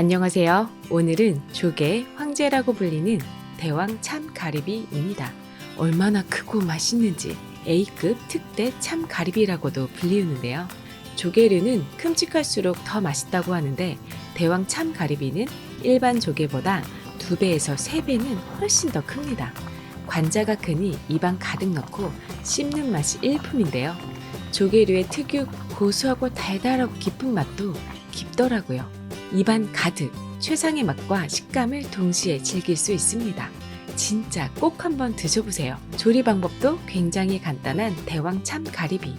안녕하세요. 오늘은 조개 황제라고 불리는 대왕 참 가리비입니다. 얼마나 크고 맛있는지 A급 특대 참 가리비라고도 불리우는데요. 조개류는 큼직할수록 더 맛있다고 하는데 대왕 참 가리비는 일반 조개보다 2배에서 3배는 훨씬 더 큽니다. 관자가 크니 입안 가득 넣고 씹는 맛이 일품인데요. 조개류의 특유 고소하고 달달하고 깊은 맛도 깊더라고요. 입안 가득 최상의 맛과 식감을 동시에 즐길 수 있습니다. 진짜 꼭 한번 드셔보세요. 조리 방법도 굉장히 간단한 대왕 참 가리비.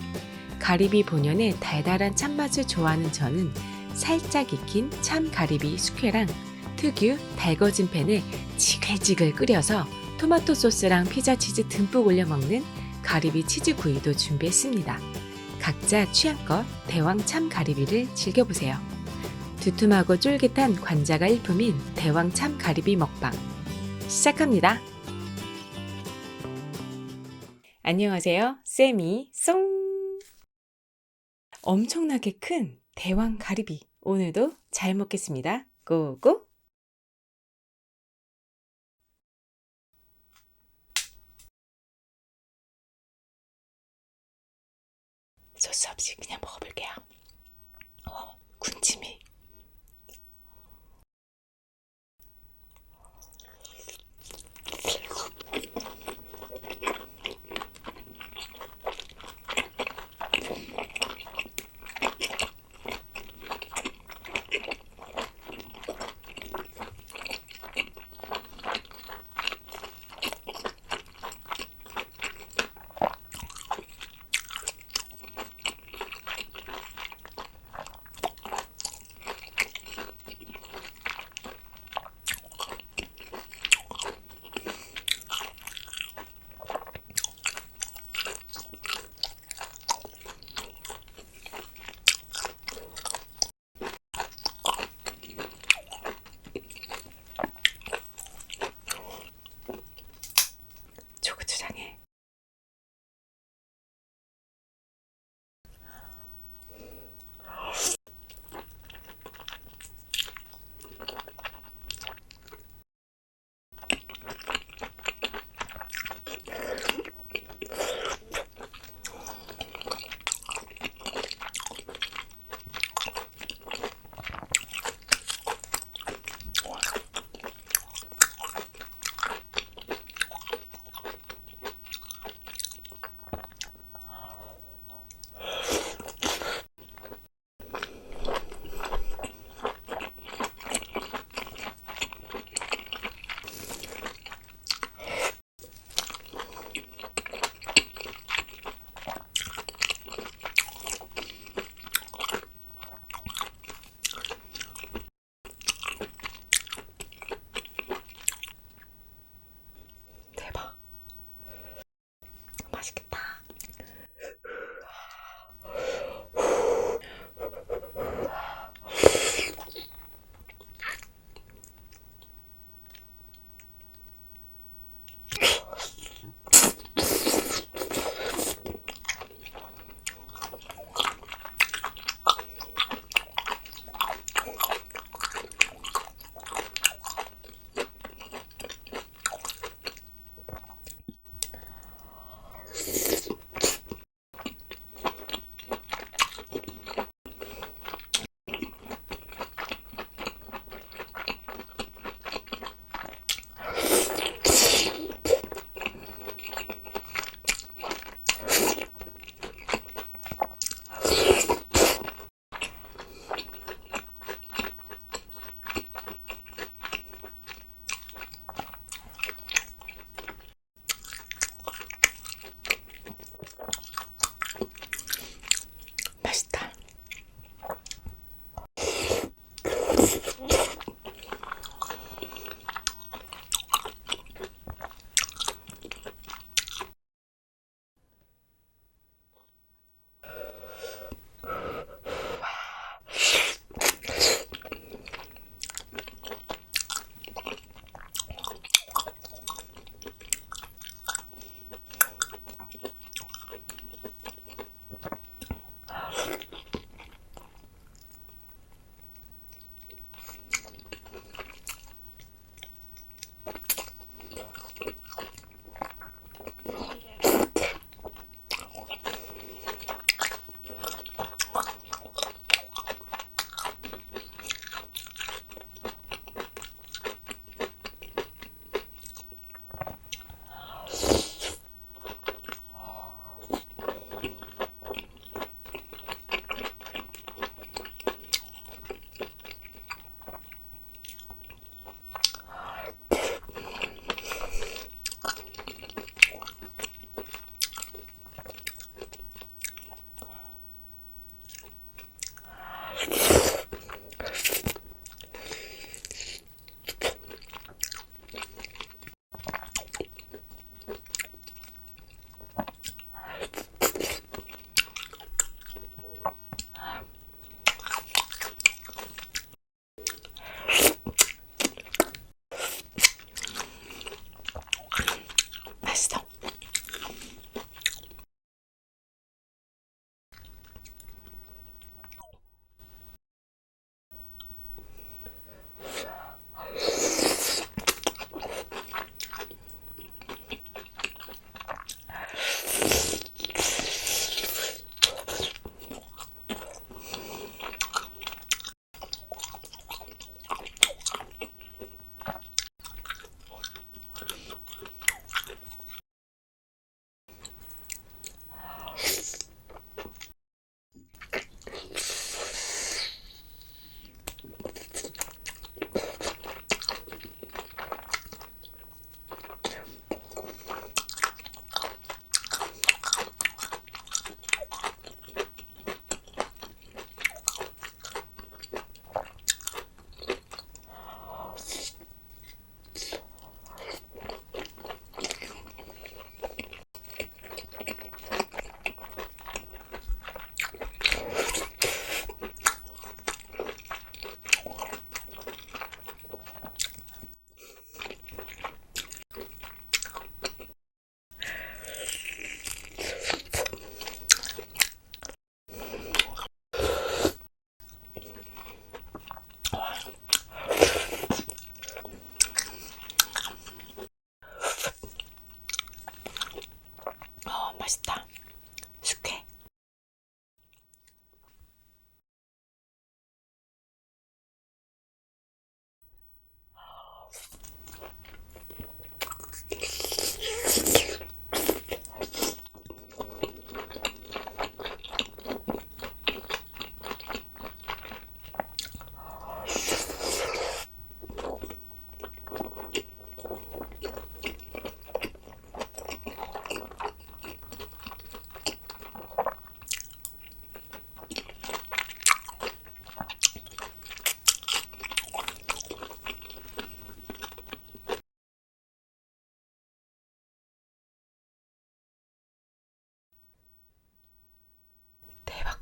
가리비 본연의 달달한 참맛을 좋아하는 저는 살짝 익힌 참 가리비 숙회랑 특유 달궈진 팬에 지글지글 끓여서 토마토 소스랑 피자 치즈 듬뿍 올려 먹는 가리비 치즈 구이도 준비했습니다. 각자 취향껏 대왕 참 가리비를 즐겨보세요. 두툼하고 쫄깃한 관자가 일품인 대왕 참 가리비 먹방 시작합니다. 안녕하세요. 쌤이 송 엄청나게 큰 대왕 가리비 오늘도 잘 먹겠습니다. 고고 소스 없이 그냥 먹어볼게요. 어, 군침이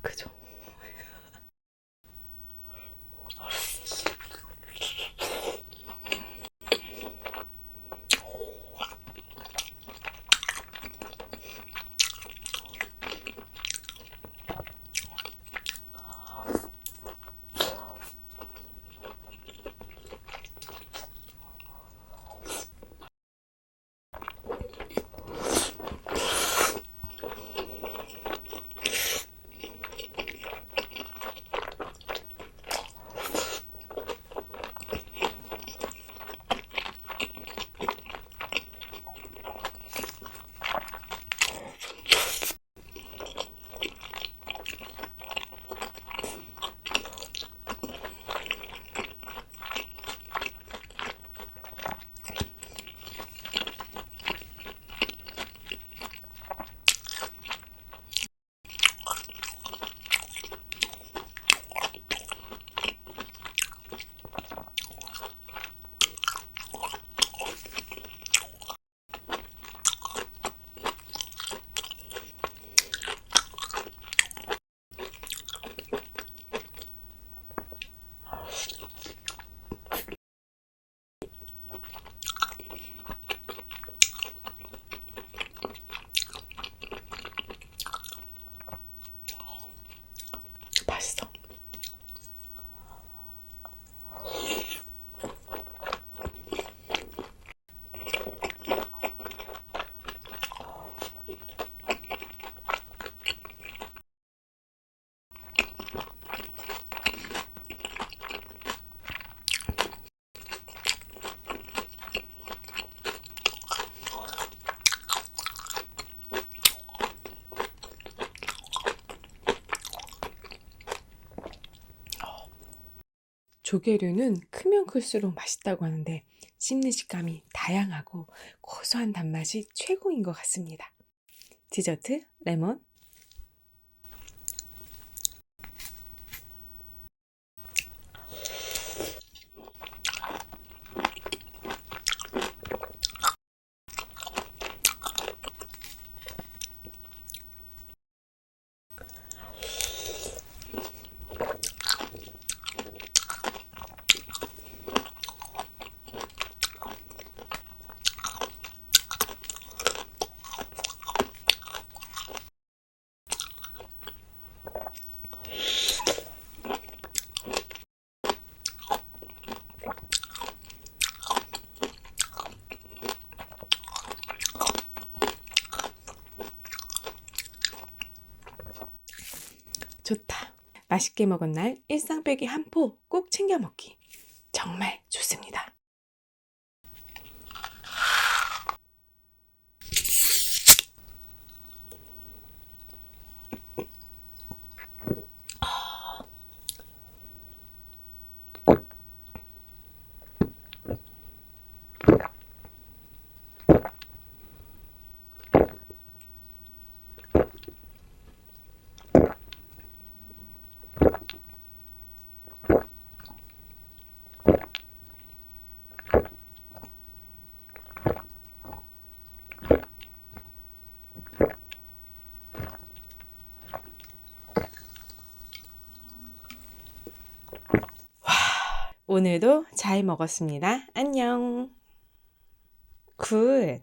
그죠? 조개류는 크면 클수록 맛있다고 하는데 씹는 식감이 다양하고 고소한 단맛이 최고인 것 같습니다. 디저트 레몬 맛있게 먹은 날 일상 빼기 한 포 꼭 챙겨 먹기. 정말 좋습니다. 오늘도 잘 먹었습니다. 안녕. 굿.